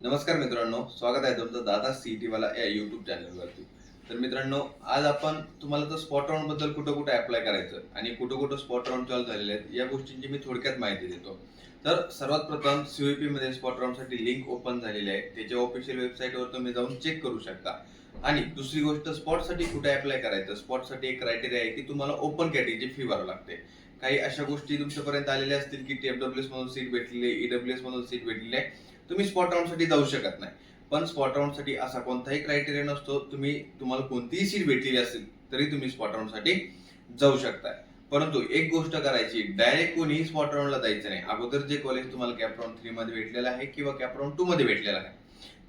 नमस्कार मित्रांनो स्वागत आहे तुमचं दादा सीईटी वाला या युट्यूब चॅनलवरती तर मित्रांनो आज आपण तुम्हाला तर स्पॉट राऊंडबद्दल कुठं कुठं अप्लाय करायचं आणि कुठं कुठं स्पॉट राऊंड चालू झालेले आहेत या गोष्टींची मी थोडक्यात माहिती देतो. तर सर्वात प्रथम सीओपी मध्ये स्पॉट राऊंडसाठी लिंक ओपन झालेली आहे. त्याच्या ऑफिशियल वेबसाईटवर तुम्ही जाऊन चेक करू शकता. आणि दुसरी गोष्ट स्पॉटसाठी कुठे अप्लाय करायचं? स्पॉटसाठी एक क्रायटेरिया आहे की तुम्हाला ओपन कॅटेगरीची फी भरावी लागते. काही अशा गोष्टी तुमच्यापर्यंत आलेल्या असतील की टीएफडब्ल्यूएस मधून सीट भेटलेली आहे ईडब्ल्यूएस मधून सीट भेटलेली आहे तुम्ही स्पॉट राऊंडसाठी जाऊ शकत नाही. पण स्पॉट राऊंडसाठी असा कोणताही क्रायटेरिया नसतो तुम्ही तुम्हाला कोणतीही सीट भेटलेली असेल तरी तुम्ही स्पॉट राऊंडसाठी जाऊ शकताय. परंतु एक गोष्ट करायची डायरेक्ट कोणीही स्पॉट राऊंडला जायचं नाही. अगोदर जे कॉलेज तुम्हाला कॅप राऊंड थ्री मध्ये भेटलेलं आहे किंवा कॅप राऊंड टू मध्ये भेटलेलं आहे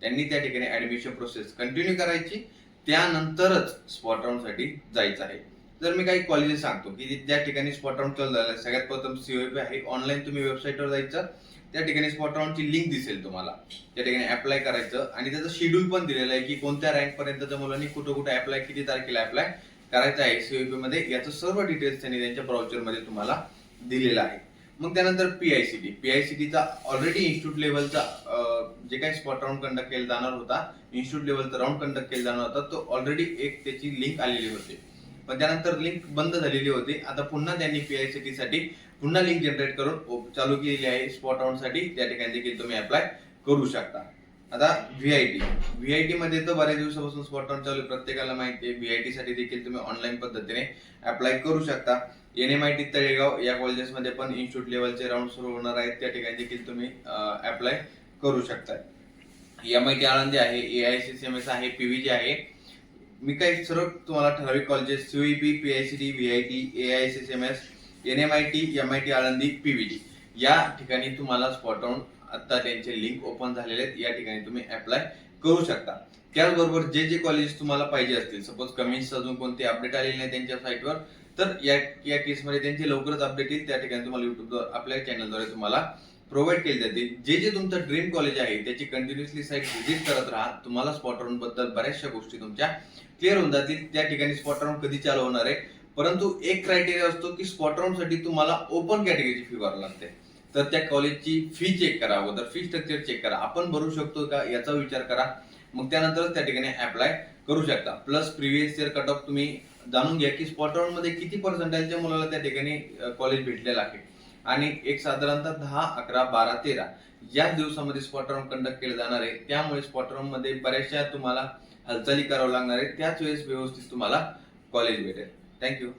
त्यांनी त्या ठिकाणी ऍडमिशन प्रोसेस कंटिन्यू करायची त्यानंतरच स्पॉट राऊंडसाठी जायचं आहे. जर मी काही कॉलेजेस सांगतो की ज्या ठिकाणी स्पॉट राऊंड चालू झालं आहे, सगळ्यात प्रथम सीओपी आहे ऑनलाईन तुम्ही वेबसाईटवर जायचं त्या ठिकाणी स्पॉट राऊंडची लिंक दिसेल तुम्हाला. त्या ठिकाणी अप्लाय करायचं आणि त्याचं शेड्यूल पण दिलेलं आहे की कोणत्या रँक पर्यंतच्या मुलांनी कुठं कुठं अप्लाय किती तारखेला अप्लाय करायचं आहे सीओपी मध्ये. याचं सर्व डिटेल्स त्यांनी त्यांच्या ब्राउचरमध्ये तुम्हाला दिलेलं आहे. मग त्यानंतर पीआयसीटी पीआयसीटीचा ऑलरेडी इन्स्टिट्यूट लेवलचा जे काही स्पॉट राऊंड कंडक्ट केला जाणार होता इन्स्टिट्यूट लेवलचा राऊंड कंडक्ट केला जाणार होता तो ऑलरेडी एक त्याची लिंक आलेली होती. पण त्यानंतर लिंक बंद झालेली होती. आता पुन्हा त्यांनी पीआयसीटी साठी पुन्हा लिंक जनरेट करून चालू केलेली आहे. स्पॉट राऊंडसाठी त्या ठिकाणी देखील तुम्ही अप्लाय करू शकता. आता V I T V I T मध्ये तर बऱ्याच दिवसापासून स्पॉट ऑन चालू आहे. प्रत्येकाला माहिती आहे. व्ही आय टी साठी देखील तुम्ही ऑनलाईन पद्धतीने अप्लाय करू शकता. N M I T Talegaon या कॉलेजेसमध्ये पण इन्स्टिट्यूट लेवलचे राऊंड सुरू होणार आहेत. त्या ठिकाणी देखील तुम्ही अप्लाय करू शकता. एम आय टी आळंदी आहे. A I C C M S आहे. पी व्ही जी आहे. मी काही सर्व तुम्हाला ठराविक colleges CEP I VIT A I C C M S N M I T M I T Alandi PVT या ठिकाणी तुम्हाला स्पॉट ऑन आता त्यांचे लिंक ओपन झालेले आहेत. या ठिकाणी तुम्ही अप्लाय करू शकता. त्याचबरोबर जे जे कॉलेज तुम्हाला पाहिजे असतील सपोज कमिन्स अजून कोणते अपडेट आलेले नाही त्यांच्या साईटवर तर या या केसमध्ये त्यांचे लवकरच अपडेट येईल. त्या ठिकाणी तुम्हाला युट्यूब आपल्या चॅनलद्वारे तुम्हाला प्रोव्हाइड केली जाते. जे जे तुमचं ड्रीम कॉलेज आहे त्याची कंटिन्युअसली साईट व्हिजिट करत राहा. तुम्हाला स्पॉट राऊंडबद्दल बऱ्याचशा गोष्टी तुमच्या क्लिअर होऊन जातील. त्या ठिकाणी स्पॉट राऊंड कधी चालू होणार आहे? परंतु एक क्रायटेरिया असतो की स्पॉट राऊंडसाठी तुम्हाला ओपन कॅटेगरीची फी भरावी लागते. तर त्या कॉलेजची फी चेक करा. अगोदर फी स्ट्रक्चर चेक करा. आपण भरू शकतो का? याचा विचार करा. मग त्यानंतरच त्या ठिकाणी अप्लाय करू शकता. Plus previous year cut off तुम्ही जाणून घ्या की स्पॉट राऊंडमध्ये किती पर्सेंटेजच्या मुलाला त्या ठिकाणी कॉलेज भेटलेलं आहे. आणि एक साधारणतः दहा अकरा बारा तेरा. याच दिवसामध्ये स्पॉट राऊंड कंडक्ट केले जाणार आहे. त्यामुळे स्पॉट राऊंडमध्ये बऱ्याचशा तुम्हाला हालचाली करावं लागणार आहे त्याच वेळेस व्यवस्थित तुम्हाला कॉलेज भेटेल. थँक्यू